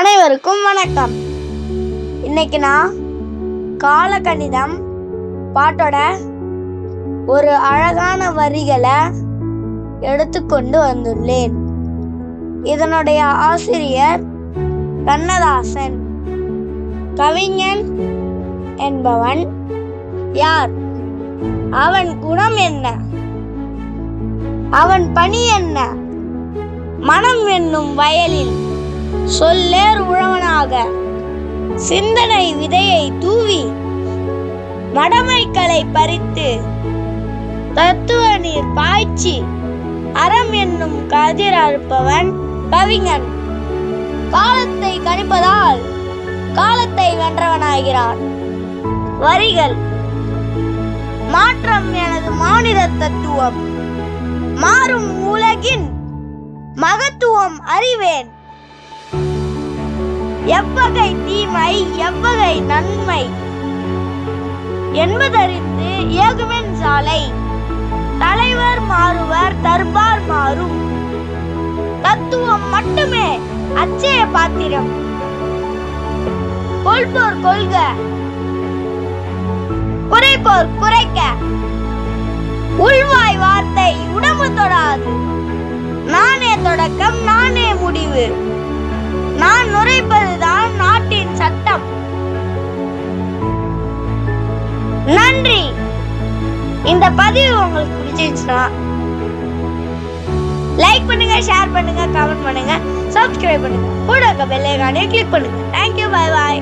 அனைவருக்கும் வணக்கம். இன்னைக்கு நான் காலகணிதம் பாட்டோட ஒரு அழகான வரிகளை எடுத்துக்கொண்டு வந்துள்ளேன். இதனுடைய ஆசிரியர் கண்ணதாசன். கவிஞன் என்பவன் யார்? அவன் குணம் என்ன? அவன் பணி என்ன? மனம் என்னும் வயலில் சொல்லேர் உழவனாக. சிந்தனை விதையை தூவி மடமைகளை பறித்து தத்துவ நீர் பாய்ச்சி அறம் என்னும் கதிர் அறுப்பவன் கவிஞன். காலத்தை கணிப்பதால் காலத்தை வென்றவனாகிறான். வரிகள். மாற்றம் எனது மாநில தத்துவம். மாறும் உலகின் மகத்துவம் அறிவேன். எவ்வகை தீமை எவ்வகை நன்மை என்பதறிந்து ஏகுமென் சாலை. தலைவர் மாறுவர் தர்பார் மாறும். தத்துவம் மட்டுமே அச்சய பாத்திரம். கொள்போர் கொள்க. குறைப்போர் குறைக்க. உள்வாய் வார்த்தை உடம்பு தொடாது. நானே தொடக்கம் நானே முடிவு. இந்த பதிவு உங்களுக்கு பிடிச்சிருச்சுன்னா லைக் பண்ணுங்க ஷேர் பண்ணுங்க கமெண்ட் பண்ணுங்க சப்ஸ்கிரைப் பண்ணுங்க. கூட இருக்க பெல்லைக்கானே கிளிக் பண்ணுங்க. Thank you bye bye